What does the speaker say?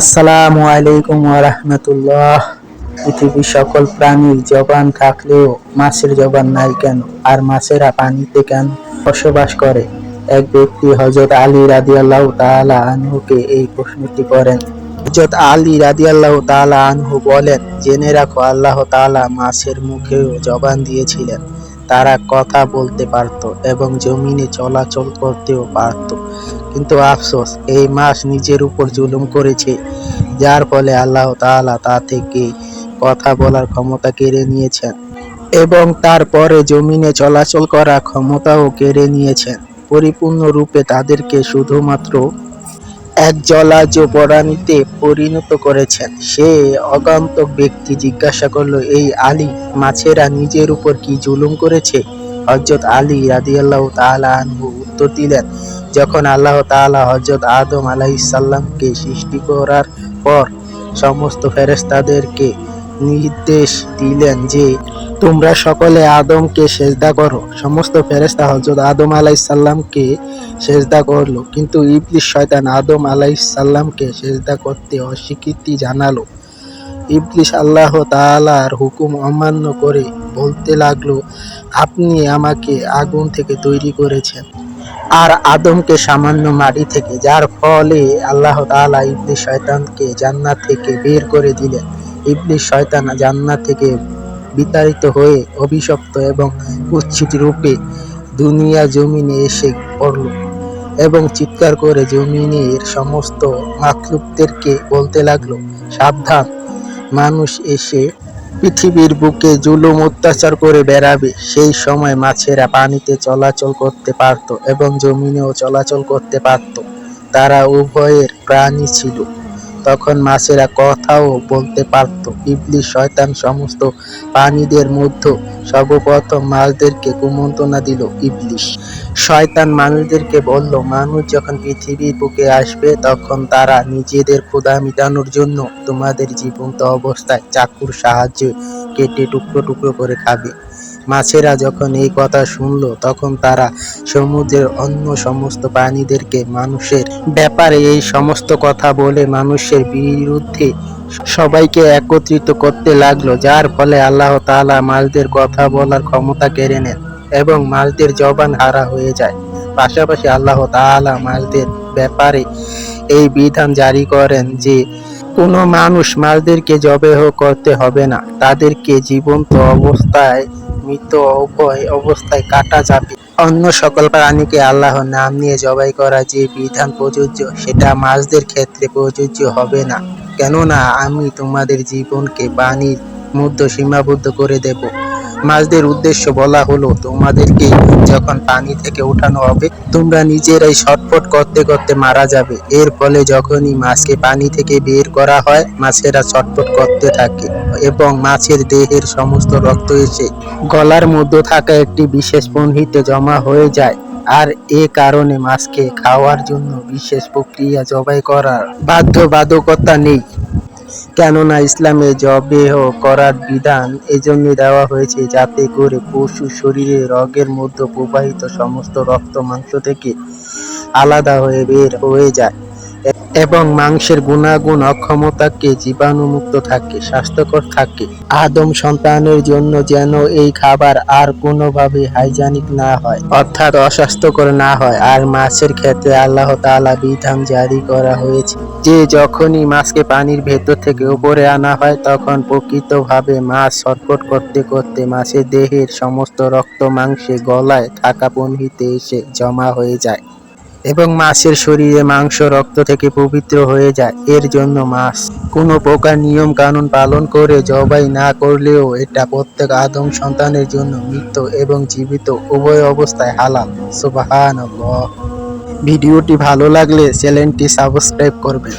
আসসালামু আলাইকুম রাহমাতুল্লাহ। পৃথিবীর সকল প্রাণীর জবান থাকলেও মাছের জবান নাই কেন? আর মাছেরা পানিতে কেন বসবাস করে? এক ব্যক্তি হজরত আলী রাদিয়াল্লাহু তাআলা আনহুকে এই প্রশ্নটি করেন। হজরত আলী রাদিয়াল্লাহু তাআলা আনহু বলেন, জেনে রাখো, আল্লাহ তাআলা মাছের মুখেও জবান দিয়েছিলেন। তারা কথা বলতে পারত এবং জমিনে চলাচল করতেও পারত। কিন্তু আফসোস, এই মাছ নিজের উপর জুলুম করেছে। যার ফলে আল্লাহ তাআলা তা থেকে কথা বলার ক্ষমতা কেড়ে নিয়েছেন এবং তারপরে জমিনে চলাচল করা ক্ষমতাও কেড়ে নিয়েছেন। পরিপূর্ণরূপে তাদেরকে শুধুমাত্র এক জলাজ প্রাণীতে পরিণত করেছেন। সে অগন্তক ব্যক্তি জিজ্ঞাসা করল, এই আলী মাছেরা নিজের উপর কি জুলুম করেছে? হজরত আলী রাদিয়াল্লাহু তাআলা আনহু উত্তর দিলেন, যখন আল্লাহ তাআলা হজরত আদম আলাইসাল্লামকে সৃষ্টি করার পর সমস্ত ফেরেশতাদেরকে নির্দেশ দিলেন যে তোমরা সকলে আদমকে সেজদা করো। সমস্ত ফেরেস্তা হজরত আদম আলাইসাল্লামকে সেজদা করল। কিন্তু ইবলিস শয়তান আদম আলাইসাল্লামকে সেজদা করতে অস্বীকৃতি জানালো। ইবলিস আল্লাহ তাআলার হুকুম অমান্য করে বলতে লাগল, আপনি আমাকে আগুন থেকে তৈরি করেছেন আর আদমকে সামান্য মাটি থেকে, যার ফলে আল্লাহ তাআলা ইবলিস শয়তানকে জান্নাত থেকে বের করে দিলেন। ইবলিস শয়তান জান্নাত থেকে বিতাড়িত হয়ে অভিশপ্ত এবং কুৎসিত রূপে দুনিয়া জমিনে এসে পড়ল এবং চিৎকার করে জমিনের সমস্ত মাখলুকদেরকে বলতে লাগল, সাবধান, মানুষ এসে পৃথিবীর বুকে জুলুম অত্যাচার করে বেড়াবে। সেই সময় মাছেরা পানিতে চলাচল করতে পারত এবং জমিনেও চলাচল করতে পারত। তারা উভয়ের প্রাণী ছিল। তখন মাছেরা কথাও বলতে পারত। ইবলিস শয়তান সমস্ত প্রাণীদের মধ্যে সর্বপ্রথম মাছদেরকে কুমন্ত্রণা দিল ইবলিস শয়তান মানুষদেরকে বলল, মানুষ যখন পৃথিবীর বুকে আসবে, তখন তারা নিজেদের ক্ষুধা মেটানোর জন্য তোমাদের জীবন্ত অবস্থায় চাকুর সাহায্যে কেটে টুকরো টুকরো করে খাবে। মাছেরা যখন এই কথা শুনলো, তখন তারা সমুদ্রের অন্য সমস্ত প্রাণীদেরকে মানুষের ব্যাপারে এই সমস্ত কথা বলে মানুষের বিরুদ্ধে সবাইকে একত্রিত করতে লাগল, যার ফলে আল্লাহ তাআলা মাছদের কথা বলার ক্ষমতা কেড়ে নেন এবং মাছদের জবান হারা হয়ে যায়। পাশাপাশি আল্লাহ তাআলা মাছদের ব্যাপারে এই বিধান জারি করেন যে, কোনো মানুষ মাছদেরকে জবেহ করতে হবে না। তাদেরকে জীবন্ত অবস্থায় মৃত উভয় অবস্থায় কাটা যাবে। অন্য সকল প্রাণীকে আল্লাহর নাম নিয়ে জবাই করা যে বিধান প্রযোজ্য, সেটা মাছদের ক্ষেত্রে প্রযোজ্য হবে না। কেননা, আমি তোমাদের জীবনকে বাণীর মধ্যে সীমাবদ্ধ করে দেব। মাছদের উদ্দেশ্য বলা হলো, তোমাদেরকে যখন পানি থেকে উঠানো হবে, তোমরা নিজেরাই ছটফট করতে করতে মারা যাবে। এর ফলে যখনই মাছকে পানি থেকে বের করা হয়, মাছেরা ছটফট করতে থাকে এবং মাছের দেহের সমস্ত রক্ত এসে গলার মধ্যে থাকা একটি বিশেষ পণ্ডিতে জমা হয়ে যায়। আর এ কারণে মাছকে খাওয়ার জন্য বিশেষ প্রক্রিয়া জবাই করার বাধ্যবাধকতা নেই। কেননা ইসলামে জবেহ করার বিধান এজন্য দেওয়া হয়েছে যাতে করে পশু শরীরে রগের মধ্যে প্রবাহিত সমস্ত রক্ত মাংস থেকে আলাদা হয়ে বের হয়ে যায়। এবং মাংসের গুণাগুণ অক্ষমতাকে জীবাণুমুক্ত থাকে, স্বাস্থ্যকর থাকে। আদম সন্তানের জন্য যেন এই খাবার আর কোনোভাবে হাইজানিক না হয়, অর্থাৎ অস্বাস্থ্যকর না হয়। আর মাছের ক্ষেত্রে আল্লাহ তাআলা বিধান জারি করা হয়েছে যে, যখনই মাছকে পানির ভেতর থেকে উপরে আনা হয়, তখন প্রকৃতভাবে মাছ ছটফট করতে করতে মাছের দেহের সমস্ত রক্ত মাংসে গলায় থাকা পণ্ডিতে এসে জমা হয়ে যায়। এবং মাছের শরীরে মাংস, রক্ত থেকে পবিত্র হয়ে যায়। এর জন্য মাছ কোনো প্রকার নিয়ম কানুন পালন করে জবাই না করলেও এটা প্রত্যেক আদম সন্তানের জন্য মৃত এবং জীবিত, উভয় অবস্থায় হালাল। সুবাহ ভিডিওটি ভালো লাগলে চ্যানেলটি সাবস্ক্রাইব করবেন।